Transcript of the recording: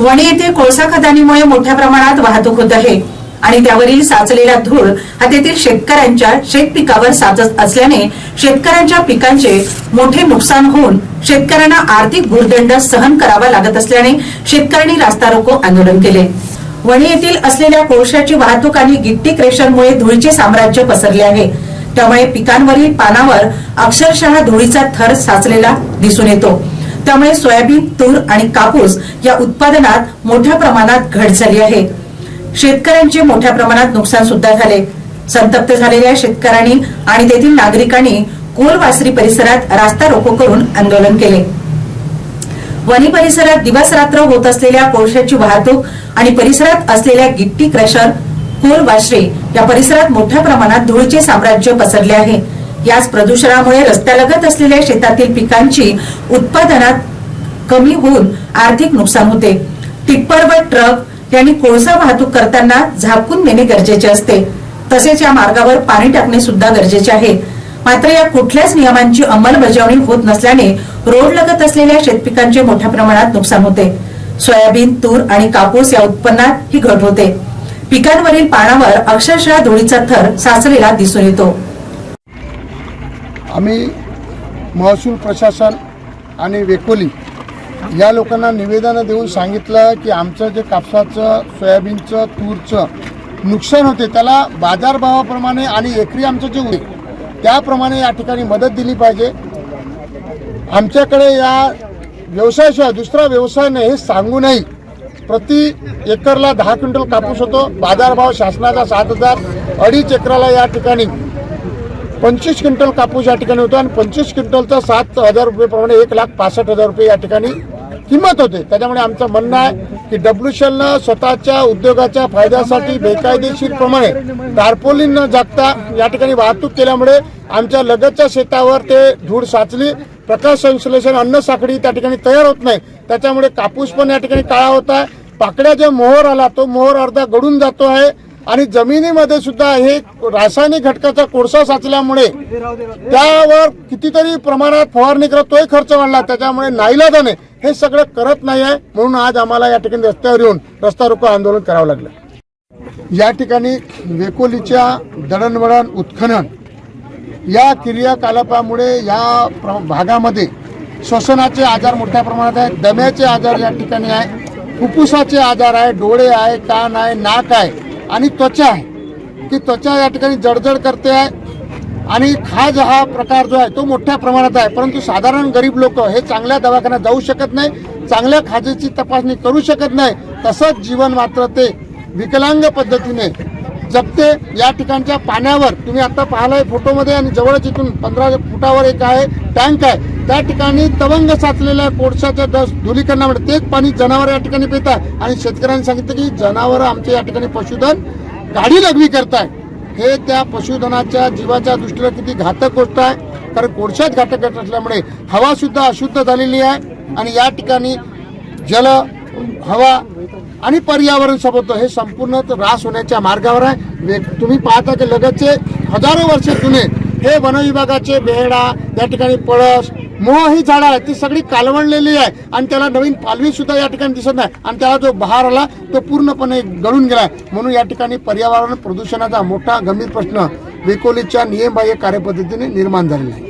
वणी येथे कोळसा खदानीमुळे मोठ्या प्रमाणात वाहतूक होत आहे. आणि त्यावरील साचलेला धूळ हा तेथील शेतकऱ्यांच्या शेत पिकावर साचत असल्याने शेतकऱ्यांच्या पिकांचे मोठे नुकसान होऊन शेतकऱ्यांना आर्थिक भूर्दंड सहन करावा लागत असल्याने शेतकऱ्यांनी रास्ता रोको आंदोलन केले. वणी येथील असलेल्या कोळशाची वाहतूक आणि गिट्टी क्रेशरमुळे धुळीचे साम्राज्य पसरले आहे. त्यामुळे पिकांवरील पानावर अक्षरशः धुळीचा थर साचलेला दिसून येतो. त्यामुळे सोयाबीन तूर आणि कापूस या उत्पादनात मोठ्या प्रमाणात घट झाली आहे. शेतकऱ्यांचे मोठ्या प्रमाणात नुकसान सुद्धा झाले. संतप्त झालेल्या शेतकऱ्यांनी आणि तेथील नागरिकांनी कोलवासरी परिसरात रास्ता रोको करून आंदोलन केले. वनी परिसरात दिवस रात्र होत असलेल्या कोळशाची वाहतूक आणि परिसरात असलेल्या गिट्टी क्रशर कोल या परिसरात मोठ्या प्रमाणात धुळीचे साम्राज्य पसरले आहे. याच प्रदूषणामुळे रस्त्यालगत असलेल्या शेतातील पिकांची उत्पादनात कमी होऊन आर्थिक नुकसान होते. टिप्पर व ट्रक यांनी कोळसा वाहतूक करताना झाकून नेणे गरजेचे असते. तसेच या मार्गावर पाणी टाकणे सुद्धा गरजेचे आहे. मात्र या कुठल्याच नियमांची अंमलबजावणी होत नसल्याने रोड लगत असलेल्या शेतपिकांचे मोठ्या प्रमाणात नुकसान होते. सोयाबीन तूर आणि कापूस या उत्पन्नात ही घट होते. पिकांवरील पानावर अक्षरशः धुळीचा थर साचलेला दिसून येतो. आम्ही महसूल प्रशासन आणि वेकोली या लोकांना निवेदनं देऊन सांगितलं की आमचं जे कापसाचं सोयाबीनचं तूरचं नुकसान होते त्याला बाजारभावाप्रमाणे आणि एकरी आमचं जे होते त्याप्रमाणे या ठिकाणी मदत दिली पाहिजे. आमच्याकडे या व्यवसायाशिवाय दुसरा व्यवसाय नाही हे सांगू नाही प्रति एकरला दहा क्विंटल कापूस होतो. बाजारभाव शासनाचा सात हजार अडीच एकराला या ठिकाणी पंचवीस क्विंटल कापूस या ठिकाणी होतो आणि पंचवीस क्विंटलचा सात हजार रुपयेप्रमाणे एक लाख पासष्ट हजार रुपये या ठिकाणी किंमत होते. त्याच्यामुळे आमचं म्हणणं आहे की डब्ल्यूशेलनं स्वतःच्या उद्योगाच्या फायद्यासाठी बेकायदेशीरप्रमाणे टार्पोलिन न जागता या ठिकाणी वाहतूक केल्यामुळे आमच्या लगतच्या शेतावर ते धूळ साचली. प्रकाश संश्लेषण अन्न साखळी त्या ठिकाणी तयार होत नाही. त्याच्यामुळे कापूस पण या ठिकाणी काळा होत. आहे पाकड्या जो मोहर आला तो मोहर अर्धा गळून जातो आहे. आणि जमिनीमध्ये सुद्धा हे रासायनिक घटकाचा कोळसा साचल्यामुळे त्यावर कितीतरी प्रमाणात फवारणी करत तोही खर्च वाढला. त्याच्यामुळे नाईलाजाने हे सगळं करत नाही आहे म्हणून आज आम्हाला या ठिकाणी रस्त्यावर येऊन रस्ता रोको आंदोलन करावं लागलं. या ठिकाणी वेकोलीच्या दळणवळण उत्खनन या क्रियाकलापामुळे या प्र- भागामध्ये श्वसनाचे आजार मोठ्या प्रमाणात आहेत दम्याचे आजार या ठिकाणी आहे फुफ्फुसाचे आजार आहे डोळे आहे कान आहे नाक आहे आणि त्वचा आहे. की त्वचा या ठिकाणी जडजड करते आहे. आणि खाज हा प्रकार जो आहे तो मोठ्या प्रमाणात आहे. परंतु साधारण गरीब लोक हे चांगल्या दवाखान्यात जाऊ शकत नाही चांगल्या खाजेची तपासणी करू शकत नाही. तसंच जीवन मात्र ते विकलांग पद्धतीने जगते या ठिकाणच्या पाण्यावर तुम्ही आता पाहिलाय फोटोमध्ये आणि जवळच इथून पंधरा फुटावर एक आहे टँक आहे. त्या ठिकाणी तवंग साचलेल्या कोळशाच्या दस म्हणजे तेच पाणी जनावर या ठिकाणी पितात आणि शेतकऱ्यांनी सांगितलं की जनावर आमचे या ठिकाणी पशुधन गाडी लघवी करताय. हे त्या पशुधनाच्या जीवाच्या दृष्टीने किती घातक गोष्ट आहे. कारण कोळशात घातक घटक असल्यामुळे हवा सुद्धा अशुद्ध झालेली आहे. आणि या ठिकाणी जल हवा आणि पर्यावरण सोबत हे संपूर्ण ऱ्हास होण्याच्या मार्गावर आहे. तुम्ही पाहता की लगतचे हजारो वर्ष जुने हे वनविभागाचे बेहडा या ठिकाणी पळस मोह ही झाडं आहेत ती सगळी कालवणलेली आहे. आणि त्याला नवीन पालवी सुद्धा या ठिकाणी दिसत नाही. आणि त्याला जो बहार आला तो पूर्णपणे गळून गेलाय. म्हणून या ठिकाणी पर्यावरण प्रदूषणाचा मोठा गंभीर प्रश्न विकोलीच्या नियमबाह्य कार्यपद्धतीने निर्माण झालेला आहे.